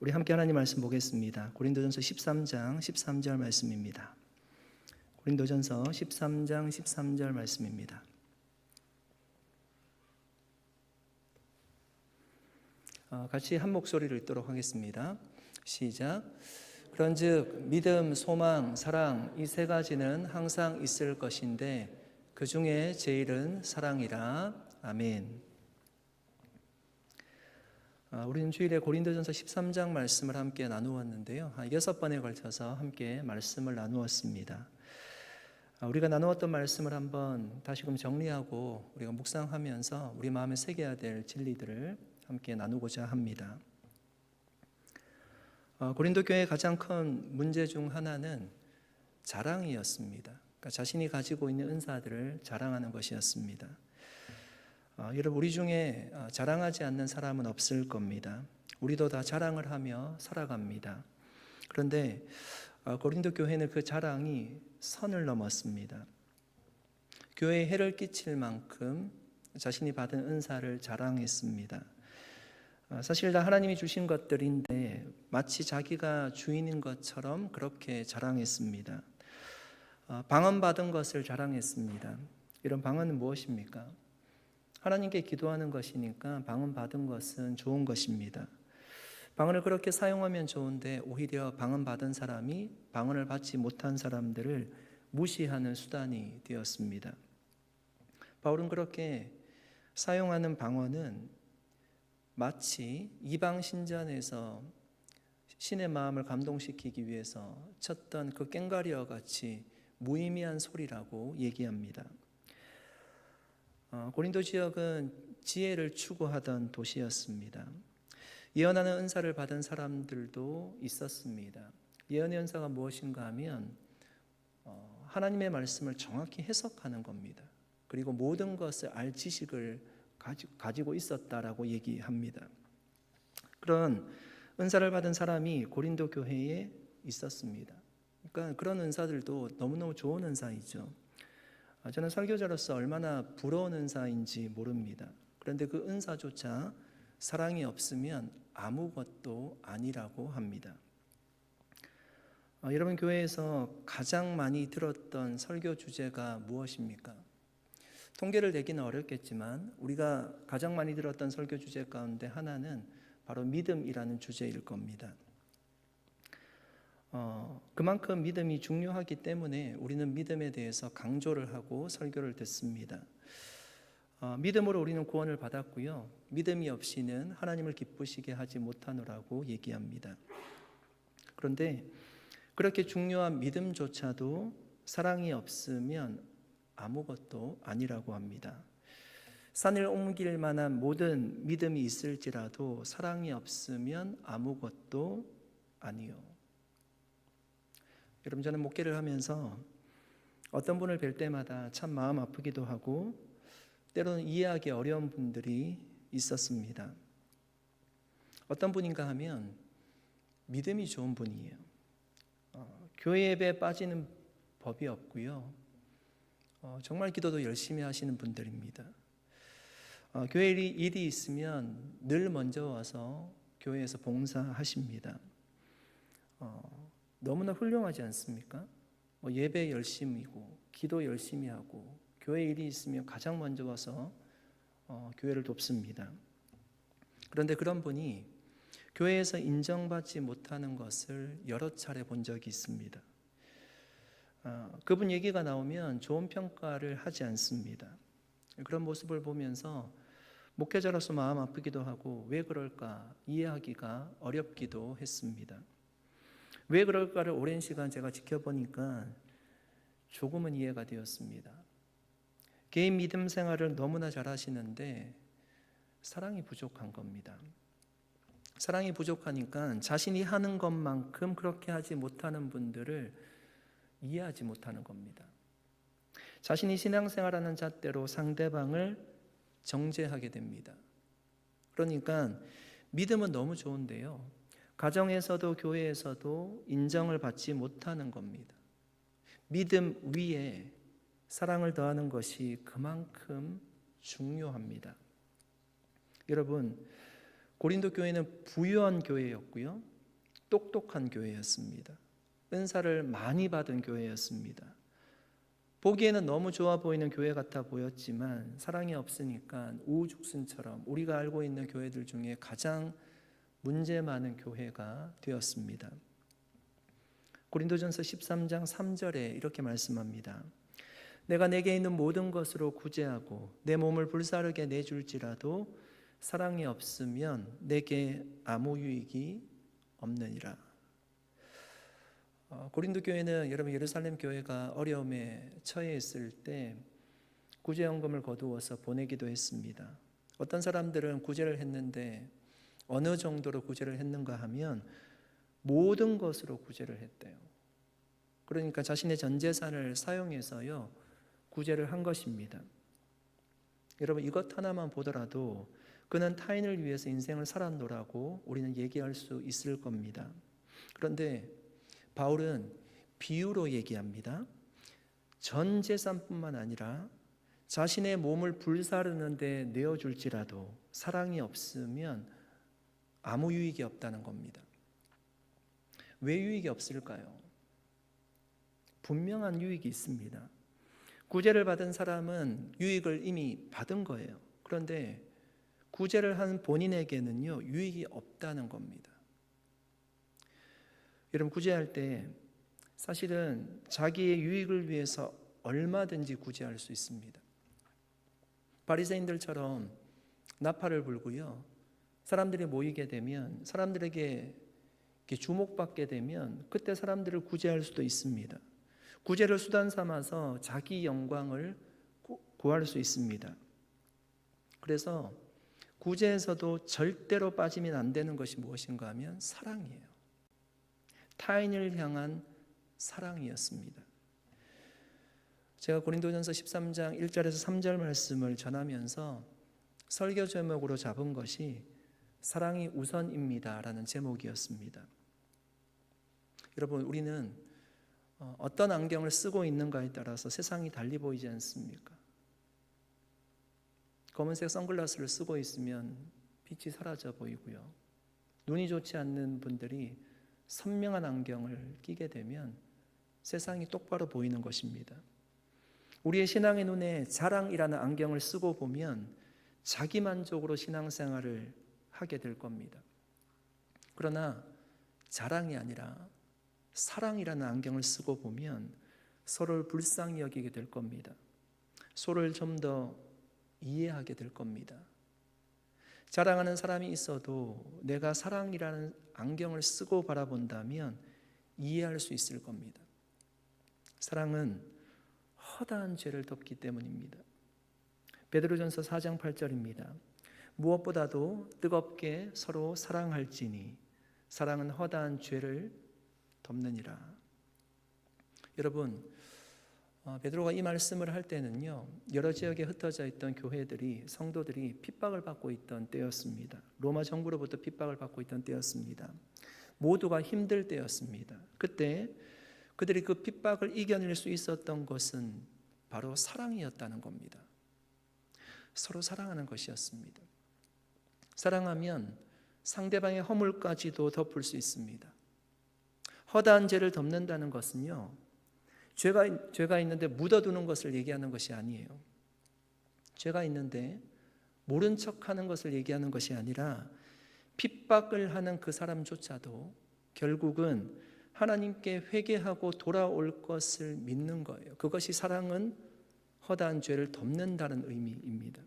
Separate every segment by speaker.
Speaker 1: 우리 함께 하나님 말씀 보겠습니다. 고린도전서 13장 13절 말씀입니다. 고린도전서 13장 13절 말씀입니다. 어, 같이 한 목소리를 읽도록 하겠습니다. 시작. 그런즉 믿음, 소망, 사랑 이 세 가지는 항상 있을 것인데 그 중에 제일은 사랑이라. 아멘. 아, 우리는 주일에 고린도전서 13장 말씀을 함께 나누었는데요. 한 여섯 번에 걸쳐서 함께 말씀을 나누었습니다. 아, 우리가 나누었던 말씀을 한번 다시금 정리하고 우리가 묵상하면서 우리 마음에 새겨야 될 진리들을 함께 나누고자 합니다. 어, 고린도 교회의 가장 큰 문제 중 하나는 자랑이었습니다. 그러니까 자신이 가지고 있는 은사들을 자랑하는 것이었습니다. 어, 여러분 우리 중에 어, 자랑하지 않는 사람은 없을 겁니다. 우리도 다 자랑을 하며 살아갑니다. 그런데 어, 고린도 교회는 그 자랑이 선을 넘었습니다. 교회에 해를 끼칠 만큼 자신이 받은 은사를 자랑했습니다. 어, 사실 다 하나님이 주신 것들인데 마치 자기가 주인인 것처럼 그렇게 자랑했습니다. 어, 방언 받은 것을 자랑했습니다. 이런 방언은 무엇입니까? 하나님께 기도하는 것이니까 방언 받은 것은 좋은 것입니다. 방언을 그렇게 사용하면 좋은데 오히려 방언 받은 사람이 방언을 받지 못한 사람들을 무시하는 수단이 되었습니다. 바울은 그렇게 사용하는 방언은 마치 이방 신전에서 신의 마음을 감동시키기 위해서 쳤던 그 꽹가리와 같이 무의미한 소리라고 얘기합니다. 어, 고린도 지역은 지혜를 추구하던 도시였습니다. 예언하는 은사를 받은 사람들도 있었습니다. 예언의 은사가 무엇인가 하면 어, 하나님의 말씀을 정확히 해석하는 겁니다. 그리고 모든 것을 알 지식을 가지고 있었다라고 얘기합니다. 그런 은사를 받은 사람이 고린도 교회에 있었습니다. 그러니까 그런 은사들도 너무너무 좋은 은사이죠. 아, 저는 설교자로서 얼마나 부러운 은사인지 모릅니다. 그런데 그 은사조차 사랑이 없으면 아무것도 아니라고 합니다. 어, 여러분 교회에서 가장 많이 들었던 설교 주제가 무엇입니까? 통계를 내기는 어렵겠지만 우리가 가장 많이 들었던 설교 주제 가운데 하나는 바로 믿음이라는 주제일 겁니다. 어, 그만큼 믿음이 중요하기 때문에 우리는 믿음에 대해서 강조를 하고 설교를 듣습니다. 어, 믿음으로 우리는 구원을 받았고요. 믿음이 없이는 하나님을 기쁘시게 하지 못하노라고 얘기합니다. 그런데 그렇게 중요한 믿음조차도 사랑이 없으면 아무것도 아니라고 합니다. 산을 옮길 만한 모든 믿음이 있을지라도 사랑이 없으면 아무것도 아니요. 여러분 저는 목회를 하면서 어떤 분을 뵐 때마다 참 마음 아프기도 하고 때로는 이해하기 어려운 분들이 있었습니다. 어떤 분인가 하면 믿음이 좋은 분이에요. 어, 교회 예배 빠지는 법이 없고요. 어, 정말 기도도 열심히 하시는 분들입니다. 어, 교회 일이, 일이 있으면 늘 먼저 와서 교회에서 봉사하십니다. 어, 너무나 훌륭하지 않습니까? 뭐 예배 열심이고 기도 열심히 하고 교회 일이 있으면 가장 먼저 와서 어, 교회를 돕습니다. 그런데 그런 분이 교회에서 인정받지 못하는 것을 여러 차례 본 적이 있습니다. 어, 그분 얘기가 나오면 좋은 평가를 하지 않습니다. 그런 모습을 보면서 목회자로서 마음 아프기도 하고 왜 그럴까 이해하기가 어렵기도 했습니다. 왜 그럴까를 오랜 시간 제가 지켜보니까 조금은 이해가 되었습니다. 개인 믿음 생활을 너무나 잘 하시는데 사랑이 부족한 겁니다. 사랑이 부족하니까 자신이 하는 것만큼 그렇게 하지 못하는 분들을 이해하지 못하는 겁니다. 자신이 신앙생활하는 잣대로 상대방을 정죄하게 됩니다. 그러니까 믿음은 너무 좋은데요. 가정에서도 교회에서도 인정을 받지 못하는 겁니다. 믿음 위에 사랑을 더하는 것이 그만큼 중요합니다. 여러분, 고린도 교회는 부유한 교회였고요. 똑똑한 교회였습니다. 은사를 많이 받은 교회였습니다. 보기에는 너무 좋아 보이는 교회 같아 보였지만 사랑이 없으니까 우후죽순처럼 우리가 알고 있는 교회들 중에 가장 문제 많은 교회가 되었습니다. 고린도전서 13장 3절에 이렇게 말씀합니다. 내가 내게 있는 모든 것으로 구제하고 내 몸을 불사르게 내줄지라도 사랑이 없으면 내게 아무 유익이 없느니라. 어, 고린도 교회는 여러분 예루살렘 교회가 어려움에 처해 있을 때 구제연금을 거두어서 보내기도 했습니다. 어떤 사람들은 구제를 했는데 어느 정도로 구제를 했는가 하면 모든 것으로 구제를 했대요. 그러니까 자신의 전 재산을 사용해서요 구제를 한 것입니다. 여러분 이것 하나만 보더라도 그는 타인을 위해서 인생을 살았노라고 우리는 얘기할 수 있을 겁니다. 그런데 바울은 비유로 얘기합니다. 전 재산뿐만 아니라 자신의 몸을 불사르는데 내어줄지라도 사랑이 없으면 아무 유익이 없다는 겁니다. 왜 유익이 없을까요? 분명한 유익이 있습니다. 구제를 받은 사람은 유익을 이미 받은 거예요. 그런데 구제를 한 본인에게는요, 유익이 없다는 겁니다. 여러분, 구제할 때 사실은 자기의 유익을 위해서 얼마든지 구제할 수 있습니다. 바리새인들처럼 나팔을 불고요. 사람들이 모이게 되면 사람들에게 주목받게 되면 그때 사람들을 구제할 수도 있습니다. 구제를 수단 삼아서 자기 영광을 구할 수 있습니다. 그래서 구제에서도 절대로 빠지면 안 되는 것이 무엇인가 하면 사랑이에요. 타인을 향한 사랑이었습니다. 제가 고린도전서 13장 1절에서 3절 말씀을 전하면서 설교 제목으로 잡은 것이 사랑이 우선입니다라는 제목이었습니다. 여러분 우리는 어, 어떤 안경을 쓰고 있는가에 따라서 세상이 달리 보이지 않습니까? 검은색 선글라스를 쓰고 있으면 빛이 사라져 보이고요. 눈이 좋지 않는 분들이 선명한 안경을 끼게 되면 세상이 똑바로 보이는 것입니다. 우리의 신앙의 눈에 자랑이라는 안경을 쓰고 보면 자기 만족으로 신앙생활을 하게 될 겁니다. 그러나 자랑이 아니라 사랑이라는 안경을 쓰고 보면 서로를 불쌍히 여기게 될 겁니다. 서로를 좀 더 이해하게 될 겁니다. 자랑하는 사람이 있어도 내가 사랑이라는 안경을 쓰고 바라본다면 이해할 수 있을 겁니다. 사랑은 허다한 죄를 덮기 때문입니다. 베드로전서 4장 8절입니다. 무엇보다도 뜨겁게 서로 사랑할지니 사랑은 허다한 죄를 덮느니라. 여러분, 어, 베드로가 이 말씀을 할 때는요 여러 지역에 흩어져 있던 교회들이 성도들이 핍박을 받고 있던 때였습니다. 로마 정부로부터 핍박을 받고 있던 때였습니다. 모두가 힘들 때였습니다. 그때 그들이 그 핍박을 이겨낼 수 있었던 것은 바로 사랑이었다는 겁니다. 서로 사랑하는 것이었습니다. 사랑하면 상대방의 허물까지도 덮을 수 있습니다. 허다한 죄를 덮는다는 것은요, 죄가, 죄가 있는데 묻어두는 것을 얘기하는 것이 아니에요. 죄가 있는데 모른 척 하는 것을 얘기하는 것이 아니라 핍박을 하는 그 사람조차도 결국은 하나님께 회개하고 돌아올 것을 믿는 거예요. 그것이 사랑은 허다한 죄를 덮는다는 의미입니다.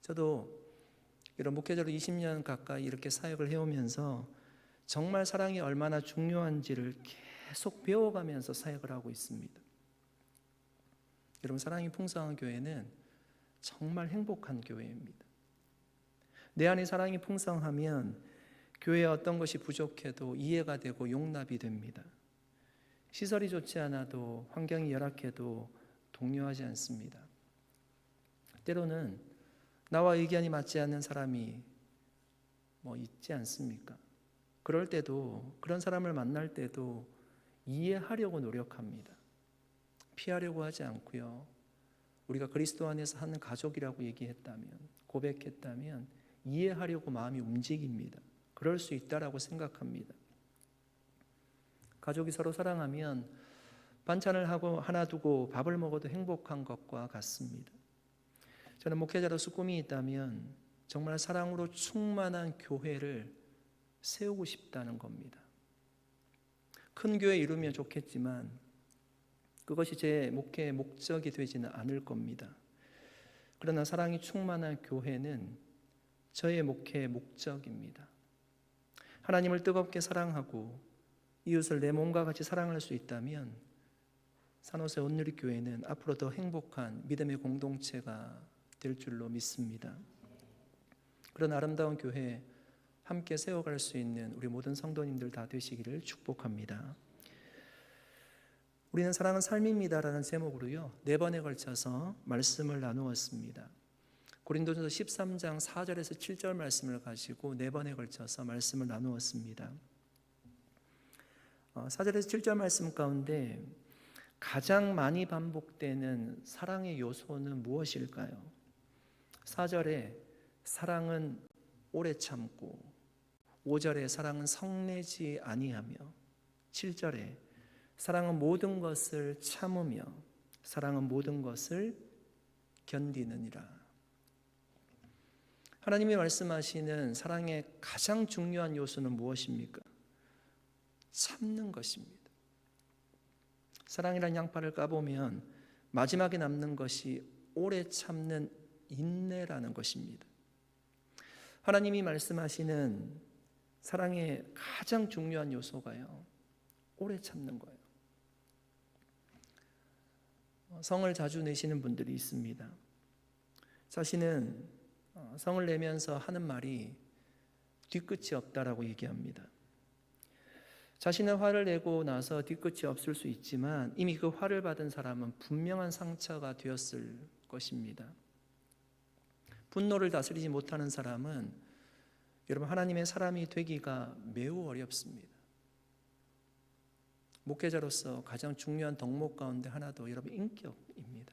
Speaker 1: 저도 이런 목회자로 20년 가까이 이렇게 사역을 해오면서 정말 사랑이 얼마나 중요한지를 계속 배워가면서 사역을 하고 있습니다. 여러분 사랑이 풍성한 교회는 정말 행복한 교회입니다. 내 안에 사랑이 풍성하면 교회에 어떤 것이 부족해도 이해가 되고 용납이 됩니다. 시설이 좋지 않아도 환경이 열악해도 동요하지 않습니다. 때로는 나와 의견이 맞지 않는 사람이 뭐 있지 않습니까? 그럴 때도 그런 사람을 만날 때도 이해하려고 노력합니다. 피하려고 하지 않고요. 우리가 그리스도 안에서 하는 가족이라고 얘기했다면 고백했다면 이해하려고 마음이 움직입니다. 그럴 수 있다라고 생각합니다. 가족이 서로 사랑하면 반찬을 하고 하나 두고 밥을 먹어도 행복한 것과 같습니다. 저는 목회자로서 꿈이 있다면 정말 사랑으로 충만한 교회를 세우고 싶다는 겁니다. 큰 교회 이루면 좋겠지만 그것이 제 목회의 목적이 되지는 않을 겁니다. 그러나 사랑이 충만한 교회는 저의 목회의 목적입니다. 하나님을 뜨겁게 사랑하고 이웃을 내 몸과 같이 사랑할 수 있다면 산호세 온누리 교회는 앞으로 더 행복한 믿음의 공동체가 될 줄로 믿습니다. 그런 아름다운 교회 함께 세워갈 수 있는 우리 모든 성도님들 다 되시기를 축복합니다. 우리는 사랑은 삶입니다라는 제목으로요 네 번에 걸쳐서 말씀을 나누었습니다. 고린도전서 13장 4절에서 7절 말씀을 가지고 네 번에 걸쳐서 말씀을 나누었습니다. 4절에서 7절 말씀 가운데 가장 많이 반복되는 사랑의 요소는 무엇일까요? 4절에 사랑은 오래 참고 5절에 사랑은 성내지 아니하며 7절에 사랑은 모든 것을 참으며 사랑은 모든 것을 견디느니라. 하나님이 말씀하시는 사랑의 가장 중요한 요소는 무엇입니까? 참는 것입니다. 사랑이란 양파를 까보면 마지막에 남는 것이 오래 참는 인내라는 것입니다. 하나님이 말씀하시는 사랑의 가장 중요한 요소가요, 오래 참는 거예요. 성을 자주 내시는 분들이 있습니다. 자신은 어, 성을 내면서 하는 말이 뒤끝이 없다라고 얘기합니다. 자신은 화를 내고 나서 뒤끝이 없을 수 있지만 이미 그 화를 받은 사람은 분명한 상처가 되었을 것입니다. 분노를 다스리지 못하는 사람은 여러분 하나님의 사람이 되기가 매우 어렵습니다. 목회자로서 가장 중요한 덕목 가운데 하나도 여러분 인격입니다.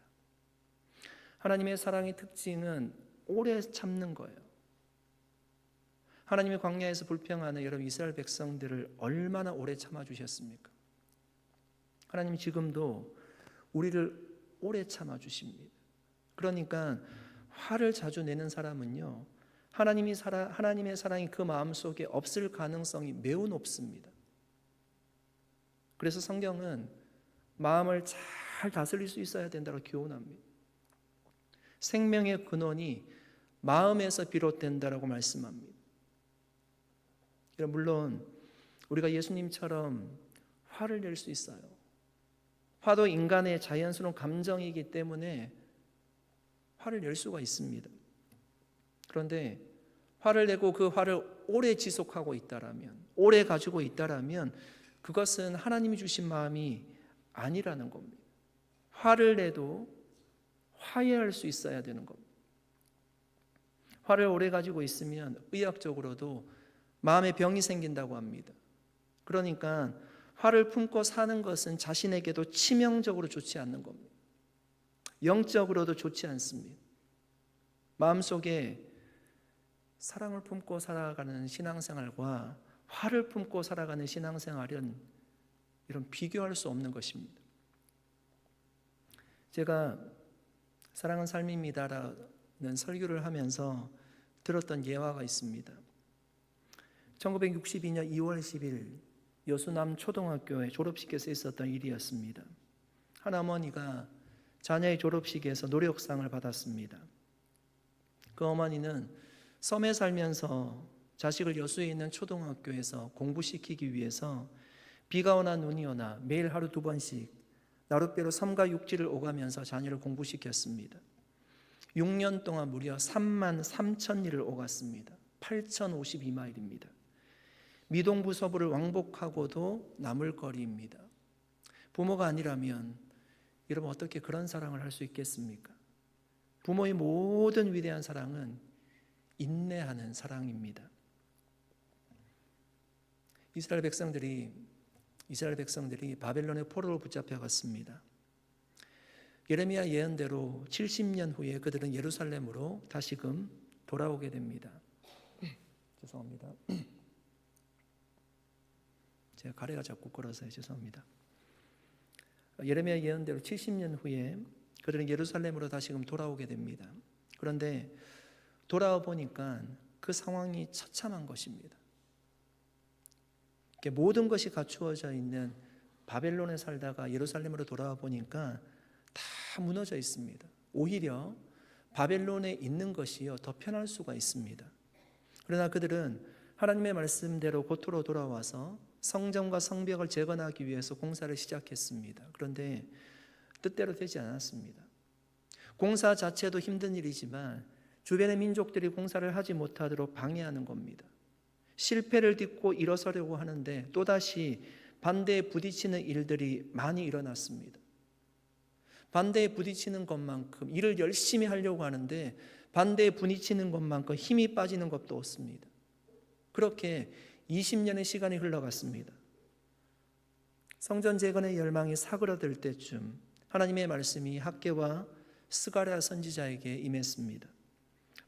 Speaker 1: 하나님의 사랑의 특징은 오래 참는 거예요. 하나님의 광야에서 불평하는 여러분 이스라엘 백성들을 얼마나 오래 참아 주셨습니까? 하나님 지금도 우리를 오래 참아 주십니다. 그러니까 화를 자주 내는 사람은요. 하나님이 사랑, 하나님의 사랑이 그 마음 속에 없을 가능성이 매우 높습니다. 그래서 성경은 마음을 잘 다스릴 수 있어야 된다고 교훈합니다. 생명의 근원이 마음에서 비롯된다라고 말씀합니다. 물론 우리가 예수님처럼 화를 낼 수 있어요. 화도 인간의 자연스러운 감정이기 때문에 화를 낼 수가 있습니다. 그런데 화를 내고 그 화를 오래 지속하고 있다라면, 오래 가지고 있다라면 그것은 하나님이 주신 마음이 아니라는 겁니다. 화를 내도 화해할 수 있어야 되는 겁니다. 화를 오래 가지고 있으면 의학적으로도 마음에 병이 생긴다고 합니다. 그러니까 화를 품고 사는 것은 자신에게도 치명적으로 좋지 않는 겁니다. 영적으로도 좋지 않습니다. 마음속에 사랑을 품고 살아가는 신앙생활과 화를 품고 살아가는 신앙생활은 이런 비교할 수 없는 것입니다. 제가 사랑은 삶입니다라는 설교를 하면서 들었던 예화가 있습니다. 1962년 2월 10일 여수남 초등학교에 졸업식에서 있었던 일이었습니다. 한 어머니가 자녀의 졸업식에서 노력상을 받았습니다. 그 어머니는 섬에 살면서 자식을 여수에 있는 초등학교에서 공부시키기 위해서 비가 오나 눈이 오나 매일 하루 두 번씩 나룻배로 섬과 육지를 오가면서 자녀를 공부시켰습니다. 6년 동안 무려 3만 3천 리를 오갔습니다. 8,052마일입니다. 미동부 서부를 왕복하고도 남을 거리입니다. 부모가 아니라면 여러분 어떻게 그런 사랑을 할 수 있겠습니까? 부모의 모든 위대한 사랑은 인내하는 사랑입니다. 이스라엘 백성들이 이스라엘 백성들이 바벨론의 포로로 붙잡혀 갔습니다. 예레미야 예언대로 70년 후에 그들은 예루살렘으로 다시금 돌아오게 됩니다. 죄송합니다. 제가 가래가 자꾸 걸어서 죄송합니다. 예레미야 예언대로 70년 후에 그들은 예루살렘으로 다시금 돌아오게 됩니다. 그런데 돌아와 보니까 그 상황이 처참한 것입니다. 모든 것이 갖추어져 있는 바벨론에 살다가 예루살렘으로 돌아와 보니까 다 무너져 있습니다. 오히려 바벨론에 있는 것이요 더 편할 수가 있습니다. 그러나 그들은 하나님의 말씀대로 고토로 돌아와서 성전과 성벽을 재건하기 위해서 공사를 시작했습니다. 그런데 뜻대로 되지 않았습니다. 공사 자체도 힘든 일이지만 주변의 민족들이 공사를 하지 못하도록 방해하는 겁니다. 실패를 딛고 일어서려고 하는데 또다시 반대에 부딪히는 일들이 많이 일어났습니다. 반대에 부딪히는 것만큼 일을 열심히 하려고 하는데 반대에 부딪히는 것만큼 힘이 빠지는 것도 없습니다. 그렇게 20년의 시간이 흘러갔습니다. 성전 재건의 열망이 사그러들 때쯤 하나님의 말씀이 학계와 스가랴 선지자에게 임했습니다.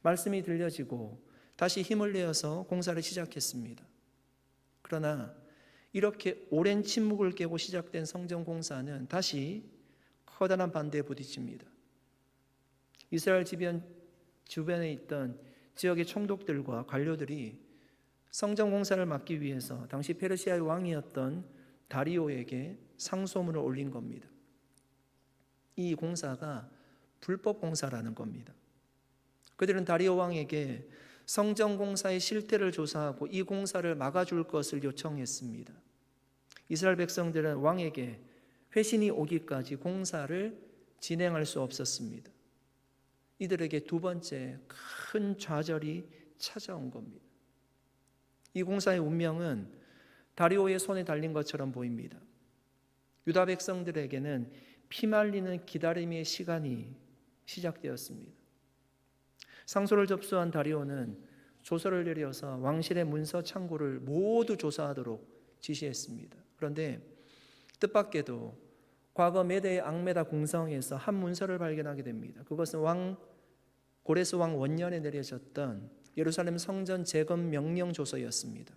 Speaker 1: 말씀이 들려지고 다시 힘을 내어서 공사를 시작했습니다. 그러나 이렇게 오랜 침묵을 깨고 시작된 성전 공사는 다시 커다란 반대에 부딪힙니다. 이스라엘 주변 주변에 있던 지역의 총독들과 관료들이 성전 공사를 막기 위해서 당시 페르시아의 왕이었던 다리오에게 상소문을 올린 겁니다. 이 공사가 불법 공사라는 겁니다. 그들은 다리오 왕에게 성전 공사의 실태를 조사하고 이 공사를 막아줄 것을 요청했습니다. 이스라엘 백성들은 왕에게 회신이 오기까지 공사를 진행할 수 없었습니다. 이들에게 두 번째 큰 좌절이 찾아온 겁니다. 이 공사의 운명은 다리오의 손에 달린 것처럼 보입니다. 유다 백성들에게는 피말리는 기다림의 시간이 시작되었습니다. 상소를 접수한 다리오는 조서를 내려서 왕실의 문서 창고를 모두 조사하도록 지시했습니다. 그런데 뜻밖에도 과거 메대의 앙메다 궁성에서 한 문서를 발견하게 됩니다. 그것은 왕 고레스 왕 원년에 내려졌던 예루살렘 성전 재건 명령 조서였습니다.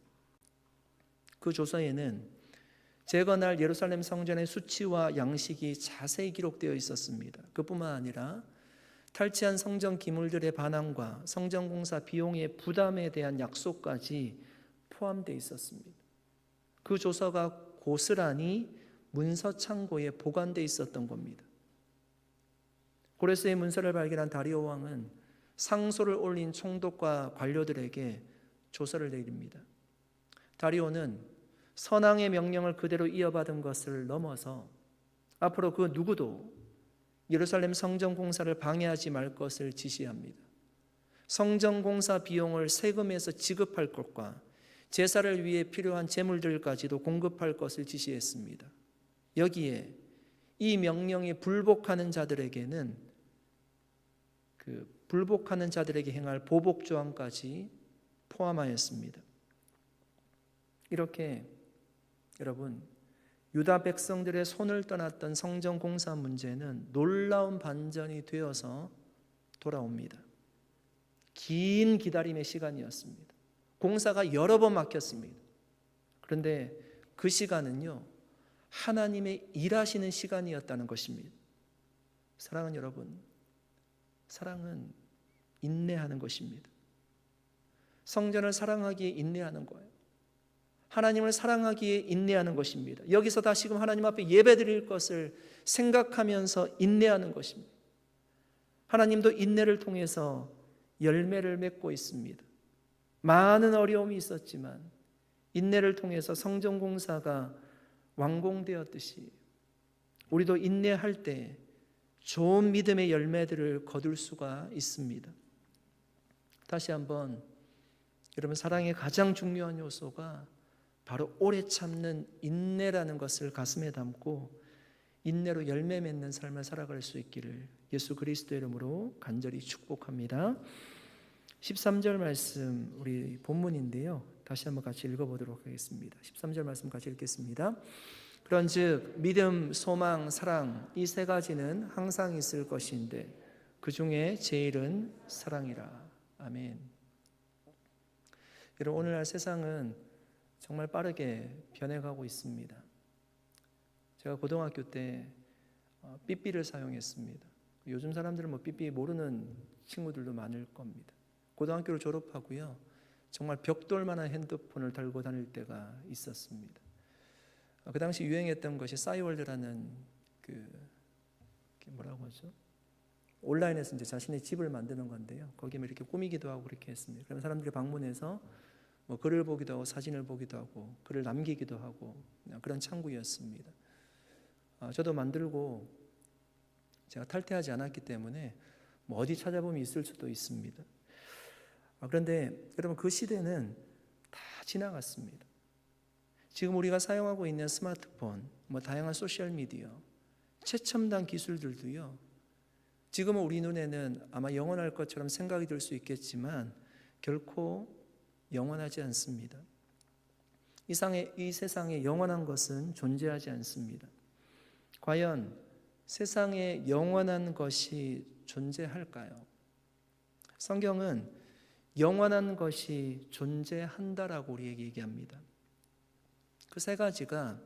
Speaker 1: 그 조서에는 재건할 예루살렘 성전의 수치와 양식이 자세히 기록되어 있었습니다. 그뿐만 아니라 탈취한 성전 기물들의 반환과 성전 공사 비용의 부담에 대한 약속까지 포함되어 있었습니다. 그 조서가 고스란히 문서 창고에 보관되어 있었던 겁니다. 고레스의 문서를 발견한 다리오 왕은 상소를 올린 총독과 관료들에게 조서를 내립니다. 다리오는 선왕의 명령을 그대로 이어받은 것을 넘어서 앞으로 그 누구도 예루살렘 성전 공사를 방해하지 말 것을 지시합니다. 성전 공사 비용을 세금에서 지급할 것과 제사를 위해 필요한 재물들까지도 공급할 것을 지시했습니다. 여기에 이 명령에 불복하는 자들에게는 그 불복하는 자들에게 행할 보복 조항까지 포함하였습니다. 이렇게 여러분 유다 백성들의 손을 떠났던 성전 공사 문제는 놀라운 반전이 되어서 돌아옵니다. 긴 기다림의 시간이었습니다. 공사가 여러 번 막혔습니다. 그런데 그 시간은요, 하나님의 일하시는 시간이었다는 것입니다. 사랑하는 여러분, 사랑은 인내하는 것입니다. 성전을 사랑하기에 인내하는 거예요. 하나님을 사랑하기에 인내하는 것입니다. 여기서 다시금 하나님 앞에 예배드릴 것을 생각하면서 인내하는 것입니다. 하나님도 인내를 통해서 열매를 맺고 있습니다. 많은 어려움이 있었지만 인내를 통해서 성전 공사가 완공되었듯이 우리도 인내할 때 좋은 믿음의 열매들을 거둘 수가 있습니다. 다시 한번 여러분 사랑의 가장 중요한 요소가 바로 오래 참는 인내라는 것을 가슴에 담고 인내로 열매 맺는 삶을 살아갈 수 있기를 예수 그리스도 이름으로 간절히 축복합니다. 13절 말씀 우리 본문인데요. 다시 한번 같이 읽어보도록 하겠습니다. 13절 말씀 같이 읽겠습니다. 그런즉 믿음, 소망, 사랑 이 세 가지는 항상 있을 것인데 그 중에 제일은 사랑이라. 아멘. 여러분 오늘날 세상은 정말 빠르게 변해가고 있습니다. 제가 고등학교 때 어, 삐삐를 사용했습니다. 요즘 사람들은 뭐 삐삐 모르는 친구들도 많을 겁니다. 고등학교를 졸업하고요. 정말 벽돌만한 핸드폰을 달고 다닐 때가 있었습니다. 어, 그 당시 유행했던 것이 싸이월드라는 그 그게 뭐라고 하죠? 온라인에서 이제 자신의 집을 만드는 건데요. 거기에 뭐 이렇게 꾸미기도 하고 그렇게 했습니다. 그러면 사람들이 방문해서 뭐 글을 보기도 하고 사진을 보기도 하고 글을 남기기도 하고 그런 창구였습니다. 아, 저도 만들고 제가 탈퇴하지 않았기 때문에 뭐 어디 찾아보면 있을 수도 있습니다. 아, 그런데 여러분 그 시대는 다 지나갔습니다. 지금 우리가 사용하고 있는 스마트폰, 뭐 다양한 소셜 미디어, 최첨단 기술들도요. 지금은 우리 눈에는 아마 영원할 것처럼 생각이 들 수 있겠지만 결코 영원하지 않습니다. 이, 상에, 이 세상에 영원한 것은 존재하지 않습니다. 과연 세상에 영원한 것이 존재할까요? 성경은 영원한 것이 존재한다라고 우리에게 얘기합니다. 그 세 가지가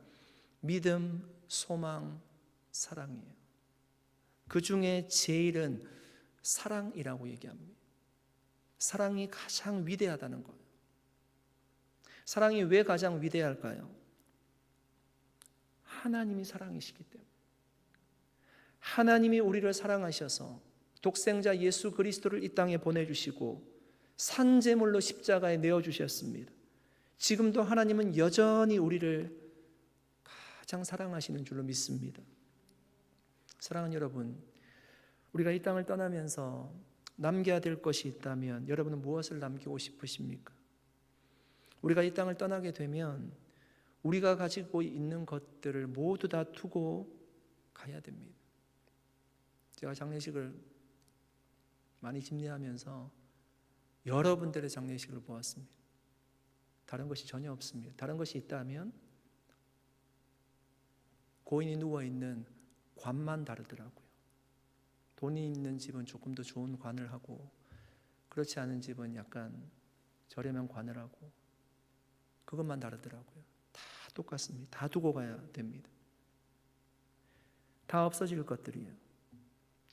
Speaker 1: 믿음, 소망, 사랑이에요. 그 중에 제일은 사랑이라고 얘기합니다. 사랑이 가장 위대하다는 거예요. 사랑이 왜 가장 위대할까요? 하나님이 사랑이시기 때문에. 하나님이 우리를 사랑하셔서 독생자 예수 그리스도를 이 땅에 보내주시고 산재물로 십자가에 내어주셨습니다. 지금도 하나님은 여전히 우리를 가장 사랑하시는 줄로 믿습니다. 사랑하는 여러분, 우리가 이 땅을 떠나면서 남겨야 될 것이 있다면 여러분은 무엇을 남기고 싶으십니까? 우리가 이 땅을 떠나게 되면 우리가 가지고 있는 것들을 모두 다 두고 가야 됩니다. 제가 장례식을 많이 집례하면서 여러 분들의 장례식을 보았습니다. 다른 것이 전혀 없습니다. 다른 것이 있다면 고인이 누워 있는 관만 다르더라고요. 돈이 있는 집은 조금 더 좋은 관을 하고 그렇지 않은 집은 약간 저렴한 관을 하고 그것만 다르더라고요. 다 똑같습니다. 다 두고 가야 됩니다. 다 없어질 것들이에요.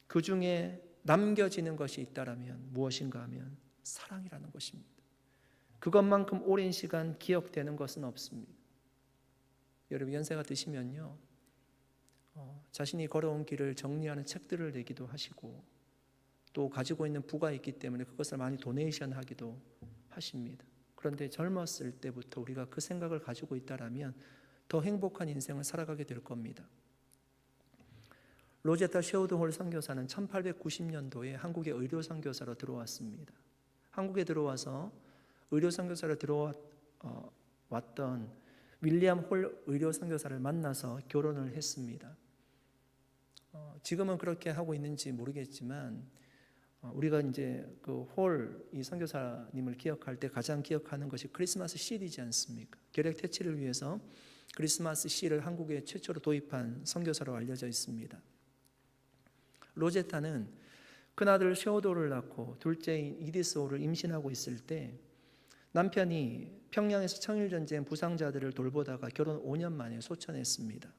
Speaker 1: 그 중에 남겨지는 것이 있다라면 무엇인가 하면 사랑이라는 것입니다. 그것만큼 오랜 시간 기억되는 것은 없습니다. 여러분 연세가 드시면요, 어, 자신이 걸어온 길을 정리하는 책들을 내기도 하시고 또 가지고 있는 부가 있기 때문에 그것을 많이 도네이션 하기도 하십니다. 그런데 젊었을 때부터 우리가 그 생각을 가지고 있다라면 더 행복한 인생을 살아가게 될 겁니다. 로제타 셰우드홀 선교사는 1890년도에 한국의 의료 선교사로 들어왔습니다. 한국에 들어와서 의료 선교사로 들어왔던 윌리엄 홀 의료 선교사를 만나서 결혼을 했습니다. 어, 지금은 그렇게 하고 있는지 모르겠지만 어, 우리가 이제 그 홀 이 선교사님을 기억할 때 가장 기억하는 것이 크리스마스 실이지 않습니까? 결핵 퇴치를 위해서 크리스마스 실을 한국에 최초로 도입한 선교사로 알려져 있습니다. 로제타는 큰아들 셰오도를 낳고 둘째인 이디스오를 임신하고 있을 때 남편이 평양에서 청일전쟁 부상자들을 돌보다가 결혼 5년 만에 소천했습니다.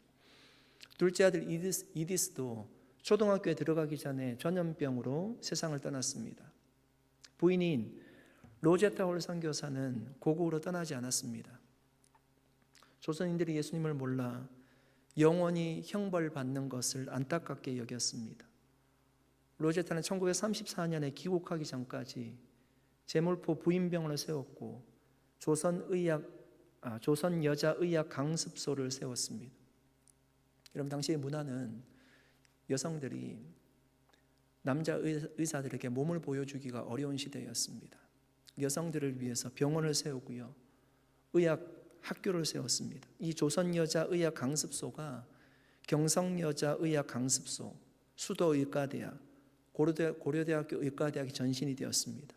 Speaker 1: 둘째 아들 이디스, 이디스도 초등학교에 들어가기 전에 전염병으로 세상을 떠났습니다. 부인인 로제타 홀 선교사는 고국으로 떠나지 않았습니다. 조선인들이 예수님을 몰라 영원히 형벌받는 것을 안타깝게 여겼습니다. 로제타는 1934년에 귀국하기 전까지 제물포 부인병원을 세웠고 조선 의학 아, 조선 여자 의학 강습소를 세웠습니다. 여러분 당시의 문화는 여성들이 남자 의사들에게 몸을 보여주기가 어려운 시대였습니다. 여성들을 위해서 병원을 세우고요. 의학 학교를 세웠습니다. 이 조선 여자 의학 강습소가 경성 여자 의학 강습소, 수도 의과대학, 고려대, 고려대학교 의과대학이 전신이 되었습니다.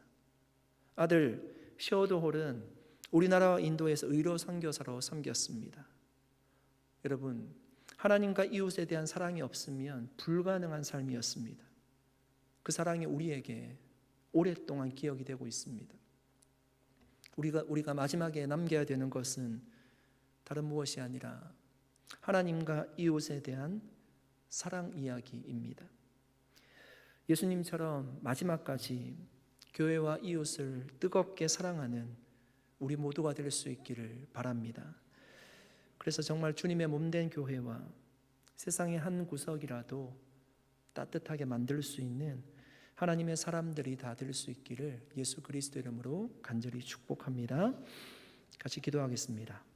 Speaker 1: 아들 셔오드홀은 우리나라와 인도에서 의료 선교사로 섬겼습니다. 여러분 하나님과 이웃에 대한 사랑이 없으면 불가능한 삶이었습니다. 그 사랑이 우리에게 오랫동안 기억이 되고 있습니다. 우리가 우리가 마지막에 남겨야 되는 것은 다른 무엇이 아니라 하나님과 이웃에 대한 사랑 이야기입니다. 예수님처럼 마지막까지 교회와 이웃을 뜨겁게 사랑하는 우리 모두가 될 수 있기를 바랍니다. 그래서 정말 주님의 몸된 교회와 세상의 한 구석이라도 따뜻하게 만들 수 있는 하나님의 사람들이 다 될 수 있기를 예수 그리스도 이름으로 간절히 축복합니다. 같이 기도하겠습니다.